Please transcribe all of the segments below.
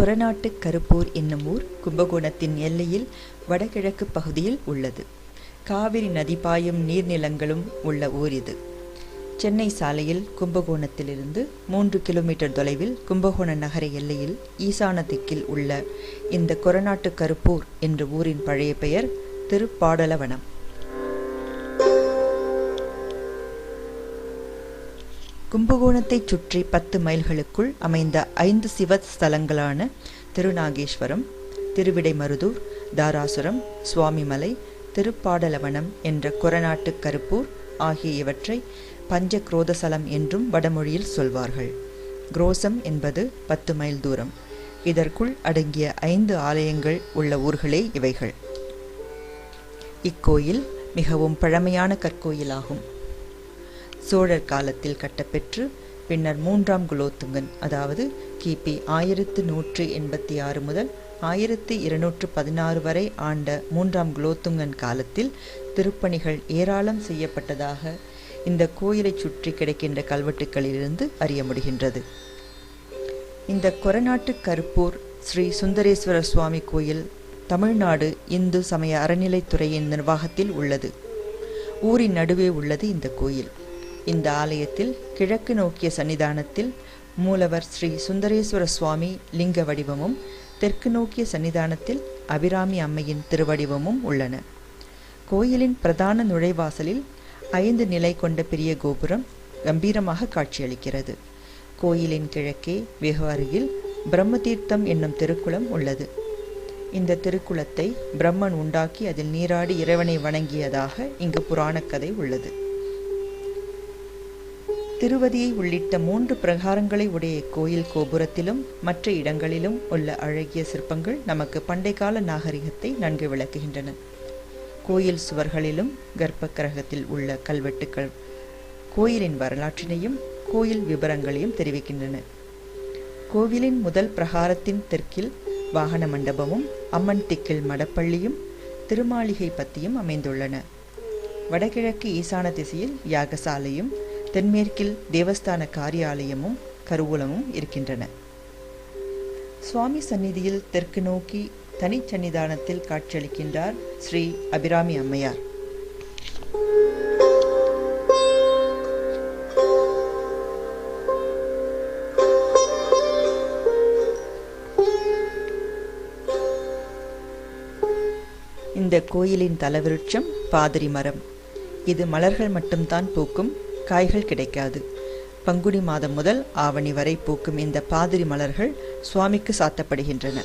கொரநாட்டு கருப்பூர் என்னும் ஊர் கும்பகோணத்தின் எல்லையில் வடகிழக்கு பகுதியில் உள்ளது. காவிரி நதி பாயும் நீர்நிலங்களும் உள்ள ஊர் இது. சென்னை சாலையில் கும்பகோணத்திலிருந்து மூன்று கிலோமீட்டர் தொலைவில் கும்பகோண நகர எல்லையில் ஈசான திக்கில் உள்ள இந்த கொரநாட்டு கருப்பூர் என்ற ஊரின் பழைய பெயர் திருப்பாடலவனம். கும்பகோணத்தைச் சுற்றி பத்து மைல்களுக்குள் அமைந்த ஐந்து சிவ ஸ்தலங்களான திருநாகேஸ்வரம் திருவிடைமருதூர் தாராசுரம் சுவாமிமலை திருப்பாடலவனம் என்ற கொரநாட்டு கருப்பூர் ஆகிய இவற்றை பஞ்ச குரோதசலம் என்றும் வடமொழியில் சொல்வார்கள். குரோசம் என்பது பத்து மைல் தூரம். இதற்குள் அடங்கிய ஐந்து ஆலயங்கள் உள்ள ஊர்களே இவைகள். இக்கோயில் மிகவும் பழமையான கற்கோயிலாகும். சோழர் காலத்தில் கட்டப்பெற்று பின்னர் மூன்றாம் குலோத்துங்கன் அதாவது கிபி ஆயிரத்து நூற்று எண்பத்தி ஆறு முதல் ஆயிரத்தி இருநூற்று பதினாறு வரை ஆண்ட மூன்றாம் குலோத்துங்கன் காலத்தில் திருப்பணிகள் ஏராளம் செய்யப்பட்டதாக இந்த கோயிலைச் சுற்றி கிடைக்கின்ற கல்வெட்டுக்களிலிருந்து அறிய முடிகின்றது. இந்த கொரநாட்டு கருப்பூர் ஸ்ரீ சுந்தரேஸ்வரர் சுவாமி கோயில் தமிழ்நாடு இந்து சமய அறநிலைத்துறையின் நிர்வாகத்தில் உள்ளது. ஊரின் நடுவே உள்ளது இந்த கோயில். இந்த ஆலயத்தில் கிழக்கு நோக்கிய சன்னிதானத்தில் மூலவர் ஸ்ரீ சுந்தரேஸ்வர சுவாமி லிங்க வடிவமும் தெற்கு நோக்கிய சன்னிதானத்தில் அபிராமி அம்மையின் திருவடிவமும் உள்ளன. கோயிலின் பிரதான நுழைவாசலில் ஐந்து நிலை கொண்ட பெரிய கோபுரம் கம்பீரமாக காட்சியளிக்கிறது. கோயிலின் கிழக்கே வெகு அருகில் பிரம்மதீர்த்தம் என்னும் திருக்குளம் உள்ளது. இந்த திருக்குளத்தை பிரம்மன் உண்டாக்கி அதில் நீராடி இறைவனை வணங்கியதாக இங்கு புராணக் கதை உள்ளது. திருவதியை உள்ளிட்ட மூன்று பிரகாரங்களை உடைய கோயில் கோபுரத்திலும் மற்ற இடங்களிலும் உள்ள அழகிய சிற்பங்கள் நமக்கு பண்டைக்கால நாகரிகத்தை நன்கு விளக்குகின்றன. கோயில் சுவர்களிலும் கர்ப்ப கிரகத்தில் உள்ள கல்வெட்டுக்கள் கோயிலின் வரலாற்றினையும் கோயில் விவரங்களையும் தெரிவிக்கின்றன. கோவிலின் முதல் பிரகாரத்தின் தெற்கில் வாகன மண்டபமும் அம்மன் திக்கில் மடப்பள்ளியும் திருமாளிகை பத்தியும் அமைந்துள்ளன. வடகிழக்கு ஈசான திசையில் யாகசாலையும் தென்மேற்கில் தேவஸ்தான காரியாலயமும் கருவூலமும் இருக்கின்றன. சுவாமி சந்நிதியில் தெற்கு நோக்கி தனிச்சன்னிதானத்தில் காட்சியளிக்கின்றார் ஸ்ரீ அபிராமி அம்மையார். இந்த கோயிலின் தலவிருட்சம் பாதிரி மரம். இது மலர்கள் மட்டும்தான் பூக்கும் காய்கள் கிடைக்காது. பங்குனி மாதம் முதல் ஆவணி வரை பூக்கும் இந்த பாதிரி மலர்கள் சுவாமிக்கு சாத்தப்படுகின்றன.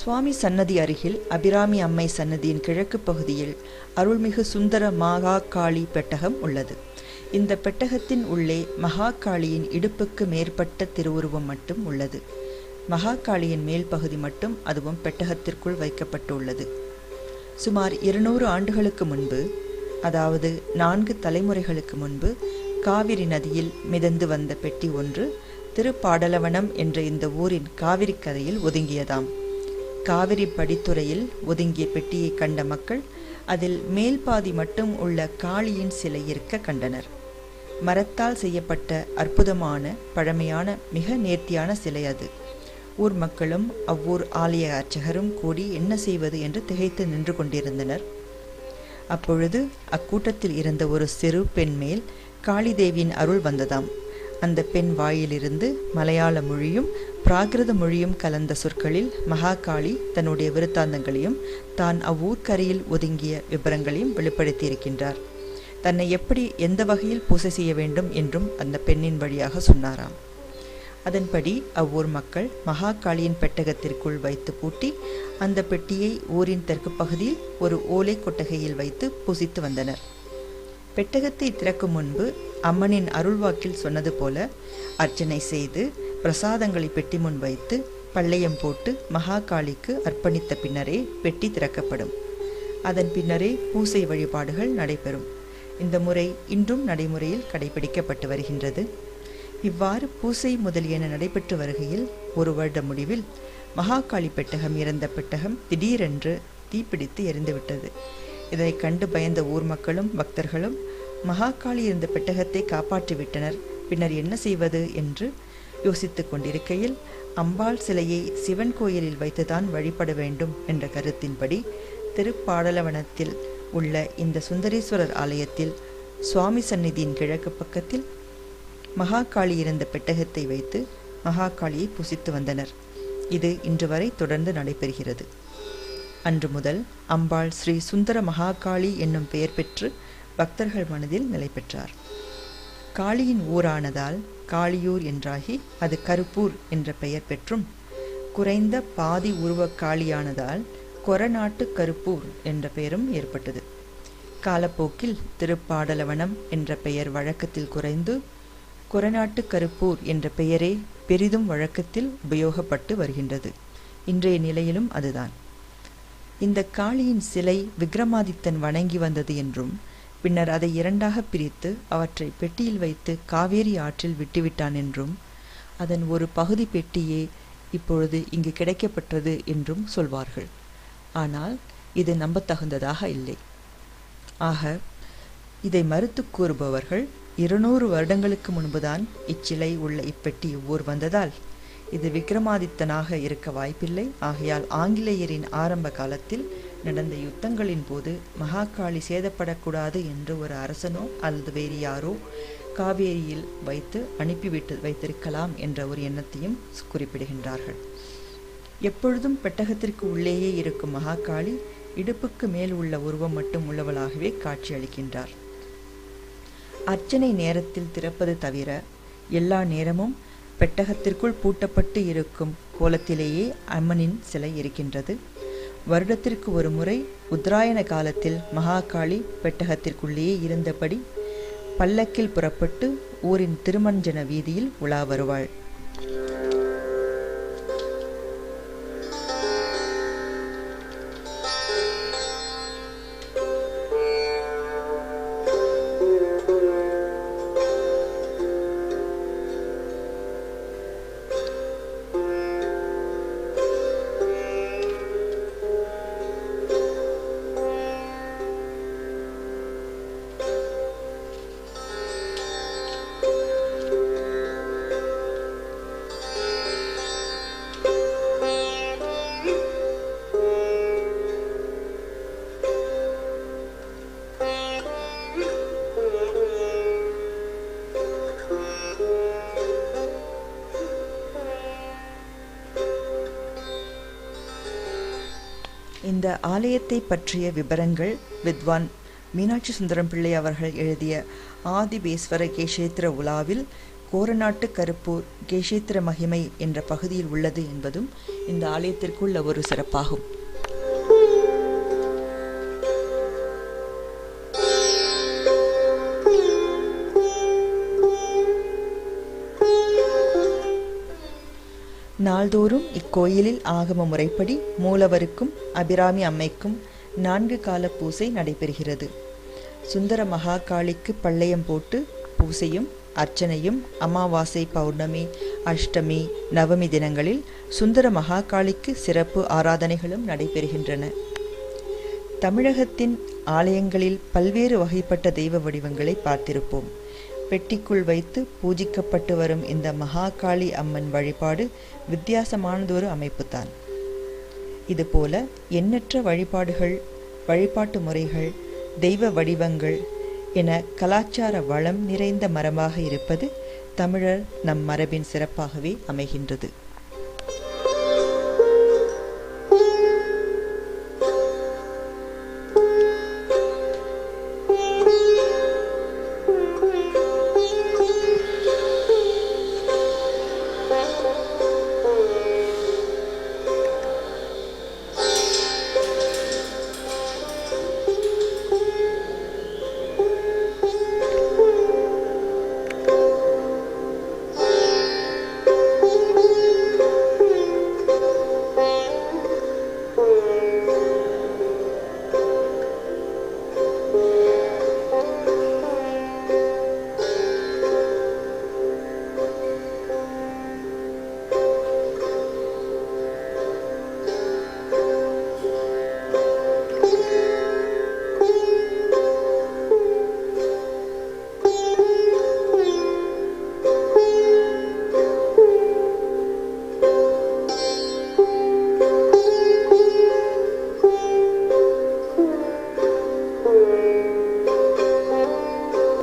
சுவாமி சன்னதி அருகில் அபிராமி அம்மை சன்னதியின் கிழக்கு பகுதியில் அருள்மிகு சுந்தர மாகா காளி பெட்டகம் உள்ளது. இந்த பெட்டகத்தின் உள்ளே மகாகாளியின் இடுப்புக்கு மேற்பட்ட திருவுருவம் மட்டும் உள்ளது. மகாகாளியின் மேல் பகுதி மட்டும் அதுவும் பெட்டகத்திற்குள் வைக்கப்பட்டுள்ளது. சுமார் இருநூறு ஆண்டுகளுக்கு முன்பு அதாவது நான்கு தலைமுறைகளுக்கு முன்பு காவிரி நதியில் மிதந்து வந்த பெட்டி ஒன்று திருப்பாடலவனம் என்ற இந்த ஊரின் காவிரி கதையில் ஒதுங்கியதாம். காவிரி படித்துறையில் ஒதுங்கிய பெட்டியை கண்ட மக்கள் அதில் மேல் பாதி மட்டும் உள்ள காளியின் சிலை இருக்க கண்டனர். மரத்தால் செய்யப்பட்ட அற்புதமான பழமையான மிக நேர்த்தியான சிலை அது. ஊர் மக்களும் அவ்வூர் ஆலய அர்ச்சகரும் கூடி என்ன செய்வது என்று திகைத்து நின்று கொண்டிருந்தனர். அப்பொழுது அக்கூட்டத்தில் இருந்த ஒரு சிறு பெண் மேல் காளிதேவியின் அருள் வந்ததாம். அந்த பெண் வாயிலிருந்து மலையாள மொழியும் பிராகிருத மொழியும் கலந்த சொற்களில் மகாகாளி தன்னுடைய விருத்தாந்தங்களையும் தான் அவ்வூர்க்கரையில் ஒதுங்கிய விபரங்களையும் வெளிப்படுத்தியிருக்கின்றார். தன்னை எப்படி எந்த வகையில் பூசை செய்ய வேண்டும் என்றும் அந்த பெண்ணின் வழியாக சொன்னாராம். அதன்படி அவ்வூர் மக்கள் மகாகாளியின் பெட்டகத்திற்குள் வைத்து பூட்டி அந்த பெட்டியை ஊரின் தெற்கு பகுதியில் ஒரு ஓலை கொட்டகையில் வைத்து பூசித்து வந்தனர். பெட்டகத்தை திறக்கும் முன்பு அம்மனின் அருள்வாக்கில் சொன்னது போல அர்ச்சனை செய்து பிரசாதங்களை பெட்டி முன் வைத்து பள்ளையம் போட்டு மகாகாளிக்கு அர்ப்பணித்த பின்னரே பெட்டி திறக்கப்படும். அதன் பின்னரே பூசை வழிபாடுகள் நடைபெறும். இந்த முறை இன்றும் நடைமுறையில் கடைபிடிக்கப்பட்டு வருகின்றது. இவ்வாறு பூசை முதலியன நடைபெற்று வருகையில் ஒரு வருட முடிவில் மகாகாளி பெட்டகம் இறந்த பெட்டகம் திடீரென்று தீப்பிடித்து எரிந்துவிட்டது. இதை கண்டு பயந்த ஊர் மக்களும் பக்தர்களும் மகாகாளி இருந்த பெட்டகத்தை காப்பாற்றிவிட்டனர். பின்னர் என்ன செய்வது என்று யோசித்துக் கொண்டிருக்கையில் அம்பாள் சிலையை சிவன் கோயிலில் வைத்துதான் வழிபட வேண்டும் என்ற கருத்தின்படி திருப்பாடலவனத்தில் உள்ள இந்த சுந்தரேஸ்வரர் ஆலயத்தில் சுவாமி சந்நிதியின் கிழக்கு பக்கத்தில் மகாகாளி இருந்த பெட்டகத்தை வைத்து மகாகாளியை புசித்து வந்தனர். இது இன்று வரை தொடர்ந்து நடைபெறுகிறது. அன்று முதல் அம்பாள் ஸ்ரீ சுந்தர மகாகாளி என்னும் பெயர் பெற்று பக்தர்கள் மனதில் நிலை பெற்றார். காளியின் ஊரானதால் காளியூர் என்றாகி அது கருப்பூர் என்ற பெயர் பெற்றும் குறைந்த பாதி உருவக் காளியானதால் கொரநாட்டு கருப்பூர் என்ற பெயரும் ஏற்பட்டது. காலப்போக்கில் திருப்பாடலவனம் என்ற பெயர் வழக்கத்தில் குறைந்து கொரநாட்டு கருப்பூர் என்ற பெயரே பெரிதும் வழக்கத்தில் உபயோகப்பட்டு வருகின்றது. இன்றைய நிலையிலும் அதுதான். இந்த காளியின் சிலை விக்ரமாதித்தன் வணங்கி வந்தது என்றும் பின்னர் அதை இரண்டாக பிரித்து அவற்றை பெட்டியில் வைத்து காவேரி ஆற்றில் விட்டுவிட்டான் என்றும் அதன் ஒரு பகுதி பெட்டியே இப்பொழுது இங்கு கிடைக்கப்பட்டது என்றும் சொல்வார்கள். ஆனால் இது நம்பத்தகுந்ததாக இல்லை. ஆக இதை மறுத்து கூறுபவர்கள் இருநூறு வருடங்களுக்கு முன்புதான் இச்சிலை உள்ள இப்பெட்டி ஊர் வந்ததால் இது விக்ரமாதித்தனாக இருக்க வாய்ப்பில்லை. ஆகையால் ஆங்கிலேயரின் ஆரம்ப காலத்தில் நடந்த யுத்தங்களின் போது மகாகாளி சேதப்படக்கூடாது என்று ஒரு அரசனோ அல்லது வேறு யாரோ காவேரியில் வைத்து அனுப்பிவிட்டு வைத்திருக்கலாம் என்ற ஒரு எண்ணத்தையும் குறிப்பிடுகின்றார்கள். எப்பொழுதும் பெட்டகத்திற்கு உள்ளேயே இருக்கும் மகாகாளி இடுப்புக்கு மேல் உள்ள உருவம் மட்டும் உள்ளவளாகவே காட்சியளிக்கின்றார் அர்ச்சனை நேரத்தில் திறப்பது தவிர எல்லா நேரமும் பெட்டகத்திற்குள் பூட்டப்பட்டு இருக்கும் கோலத்திலேயே அம்மனின் சிலை இருக்கின்றது. வருடத்திற்கு ஒரு முறை உத்தராயண காலத்தில் மகாகாளி பெட்டகத்திற்குள்ளேயே இருந்தபடி பல்லக்கில் புறப்பட்டு ஊரின் திருமஞ்சன வீதியில் உலா வருவாள். இந்த ஆலயத்தை பற்றிய விபரங்கள் வித்வான் மீனாட்சி சுந்தரம் பிள்ளை அவர்கள் எழுதிய ஆதிபேஸ்வர கேஷேத்திர உலாவில் கோரநாட்டு கருப்பூர் கேஷேத்திர மகிமை என்ற பகுதியில் உள்ளது என்பதும் இந்த ஆலயத்திற்குள்ள ஒரு சிறப்பாகும். நாள்தோறும் இக்கோயிலில் ஆகம முறைப்படி மூலவருக்கும் அபிராமி அம்மைக்கும் நான்கு கால பூசை நடைபெறுகிறது. சுந்தர மகாகாளிக்கு பள்ளையம் போட்டு பூசையும் அர்ச்சனையும் அமாவாசை பௌர்ணமி அஷ்டமி நவமி தினங்களில் சுந்தர மகாகாளிக்கு சிறப்பு ஆராதனைகளும் நடைபெறுகின்றன. தமிழகத்தின் ஆலயங்களில் பல்வேறு வகைப்பட்ட தெய்வ வடிவங்களை பார்த்திருப்போம். பெட்டிக்குள் வைத்து பூஜிக்கப்பட்டு வரும் இந்த மகாகாளி அம்மன் வழிபாடு வித்தியாசமானதொரு அமைப்புதான் இதுபோல எண்ணற்ற வழிபாடுகள் வழிபாட்டு முறைகள் தெய்வ வடிவங்கள் என கலாச்சார வளம் நிறைந்த மரமாக இருப்பது தமிழர் நம் மரபின் சிறப்பாகவே அமைகின்றது.